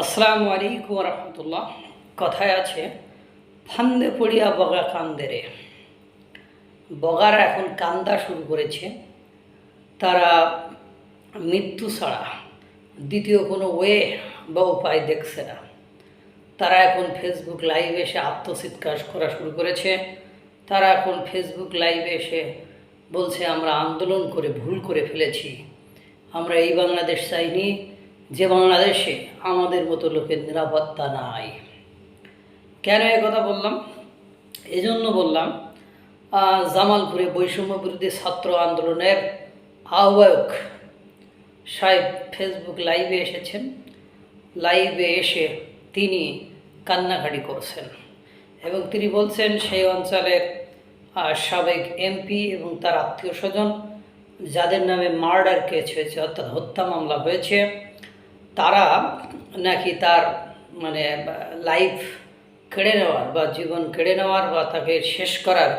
আসসালামু আলাইকুম রহমতুল্লাহ। কথায় আছে, ফান্দে পড়িয়া বগা কান্দে রে। বগারা এখন কান্দা শুরু করেছে। তারা মৃত্যু ছাড়া দ্বিতীয় কোনো ওয়ে বা উপায় দেখছে না। তারা এখন ফেসবুক লাইভে এসে আত্মচিৎকার করা শুরু করেছে। তারা এখন ফেসবুক লাইভে এসে বলছে, আমরা আন্দোলন করে ভুল করে ফেলেছি। আমরা এই বাংলাদেশ চাইনি যে বাংলাদেশে আমাদের মতো লোকের নিরাপত্তা নাই। কেন কথা বললাম? এজন্য বললাম জামালপুরে বৈষম্য বিরোধী ছাত্র আন্দোলনের আহ্বায়ক সাহেব ফেসবুক লাইভে এসেছেন। লাইভে এসে তিনি কান্নাকাটি করছেন এবং তিনি বলছেন, সেই অঞ্চলের সাবেক এমপি এবং তার আত্মীয় স্বজন, যাদের নামে মার্ডার কেস হয়েছে, অর্থাৎ হত্যা মামলা হয়েছে তারা নাকি তার মানে লাইফ কেড়ে নেওয়ার বা জীবন কেড়ে নেওয়ার বা তাকে শেষ করার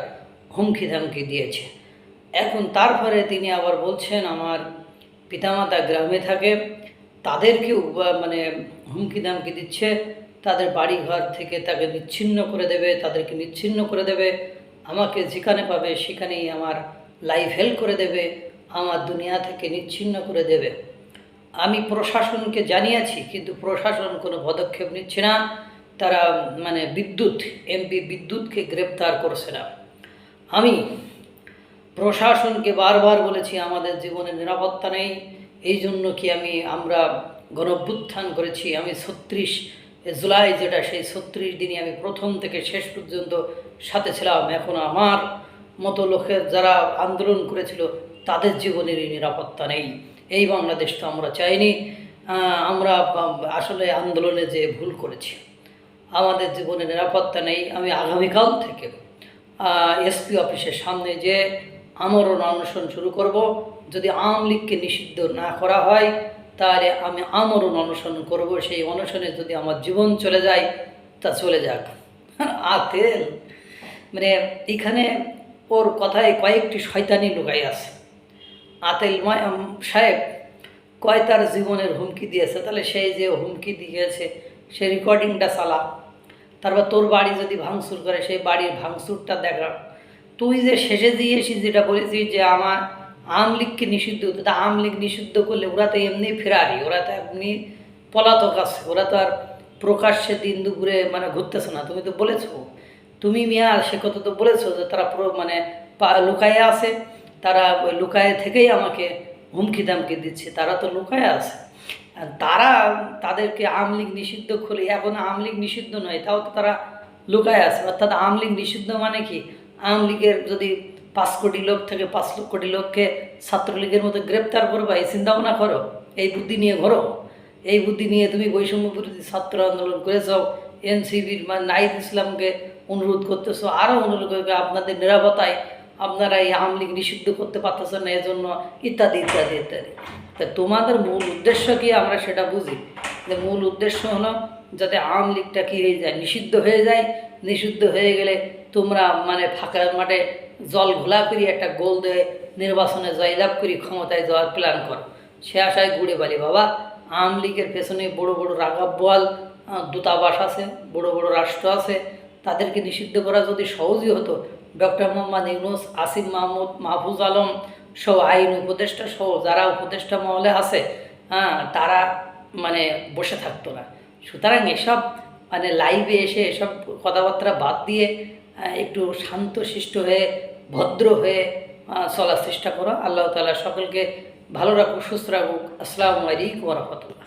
হুমকি ধামকি দিয়েছে। এখন তারপরে তিনি আবার বলছেন, আমার পিতামাতা গ্রামে থাকে তাদেরকেও মানে হুমকি ধামকি দিচ্ছে, তাদের বাড়ি ঘর থেকে তাকে নিচ্ছিন্ন করে দেবে, তাদেরকে নিচ্ছিন্ন করে দেবে, আমাকে যেখানে পাবে সেখানেই আমার লাইফ হেল্প করে দেবে, আমার দুনিয়া থেকে নিচ্ছিন্ন করে দেবে। আমি প্রশাসনকে জানিয়েছি, কিন্তু প্রশাসন কোনো পদক্ষেপ নিচ্ছে না। তারা মানে বিদ্যুৎ, এমপি বিদ্যুৎকে গ্রেপ্তার করছে না। আমি প্রশাসনকে বারবার বলেছি, আমাদের জীবনে নিরাপত্তা নেই। এই জন্য কি আমি, আমরা গণভ্যুত্থান করেছি। আমি ছত্রিশ জুলাই, যেটা সেই ছত্রিশ দিনই আমি প্রথম থেকে শেষ পর্যন্ত সাথে ছিলাম। এখন আমার মতো লোকের যারা আন্দোলন করেছিল, তাদের জীবনেরই নিরাপত্তা নেই। এই বাংলাদেশ তো আমরা চাইনি। আমরা আসলে আন্দোলনে যে ভুল করেছি, আমাদের জীবনে নিরাপত্তা নেই। আমি আগামীকাল থেকে এসপি অফিসের সামনে যে আমরণ অনশন শুরু করব, যদি আওয়ামী লীগকে নিষিদ্ধ না করা হয়, তাহলে আমি আমরণ অনশন করব। সেই অনশনে যদি আমার জীবন চলে যায়, তা চলে যাক। আতেল মানে এখানে ওর কথায় কয়েকটি শয়তানি লুকাই আছে। আতেল সাহেব, কয় তার জীবনের হুমকি দিয়েছে? তাহলে সেই যে হুমকি দিয়েছে, সে রেকর্ডিংটা চালা। তারপর তোর বাড়ি যদি ভাঙচুর করে, সেই বাড়ির ভাঙচুরটা দেখা। তুই যে শেষে দিয়েছিস যেটা বলেছিস যে আমার আম লীগকে নিষিদ্ধ, তা আম লীগ নিষিদ্ধ করলে ওরা তো এমনি ফেরারি, ওরা তো এমনি পলাতক আছে, ওরা তো আর প্রকাশ্যে দিন দুপুরে মানে ঘুরতেছে না। তুমি তো বলেছ, তুমি মিয়া, সে কথা তো বলেছ যে তারা মানে লুকায়ে আছে। তারা ওই লুকায়ে থেকেই আমাকে হুমকি দামকি দিচ্ছে, তারা তো লুকায়ে আছে। আর তারা তাদেরকে আমলিগ নিষিদ্ধ খুলে, এখন আমলিগ নিষিদ্ধ নয়, তাও তো তারা লুকায় আছে। অর্থাৎ আমলিগ নিষিদ্ধ মানে কি? আমলিগের যদি পাঁচ কোটি লোক থেকে পাঁচ কোটি লোককে ছাত্রলীগের মতো গ্রেপ্তার করবা এই চিন্তা ভাবনা করো, এই বুদ্ধি নিয়ে ঘোরো, এই বুদ্ধি নিয়ে তুমি বৈষম্য বিরোধী ছাত্র আন্দোলন করেছ এনসিবির নাইদ ইসলামকে অনুরোধ করতেছ আরও অনুরোধ করবে আপনাদের নিরাপত্তায় আপনারা এই আওয়ামী লীগ নিষিদ্ধ করতে পারতেছেন না, এজন্য ইত্যাদি ইত্যাদি ইত্যাদি। তা তোমাদের মূল উদ্দেশ্য কি? আমরা সেটা বুঝি। যে মূল উদ্দেশ্য হলো যাতে আওয়ামী লীগটা কী হয়ে যায়? নিষিদ্ধ হয়ে যায়। নিষিদ্ধ হয়ে গেলে তোমরা মানে ফাঁকা মাঠে জল ঘোলা করি, একটা গোল দিয়ে নির্বাচনে জয়লাভ করি, ক্ষমতায় যাওয়ার প্ল্যান করো। সে আশায় ঘুরে বালি। বাবা, আওয়ামী লীগের পেছনে বড় বড় রাগাব বল দূতাবাস আছে, বড় বড় রাষ্ট্র আছে। তাদেরকে নিষিদ্ধ করা যদি সহজই হতো, ডক্টর মোহাম্মদ ইউনুস, আসিফ মাহমুদ, মাহফুজ আলম সহ আইন উপদেষ্টা সহ যারা উপদেষ্টা মহলে আছে হ্যাঁ তারা মানে বসে থাকতো না। সুতরাং এসব মানে লাইভে এসে এসব কথাবার্তা বাদ দিয়ে একটু শান্ত শিষ্ট হয়ে, ভদ্র হয়ে চলার চেষ্টা করো। আল্লাহ তালা সকলকে ভালো রাখুক, সুস্থ রাখুক। আসসালামু আলাইকুম রহমতুল্লাহ।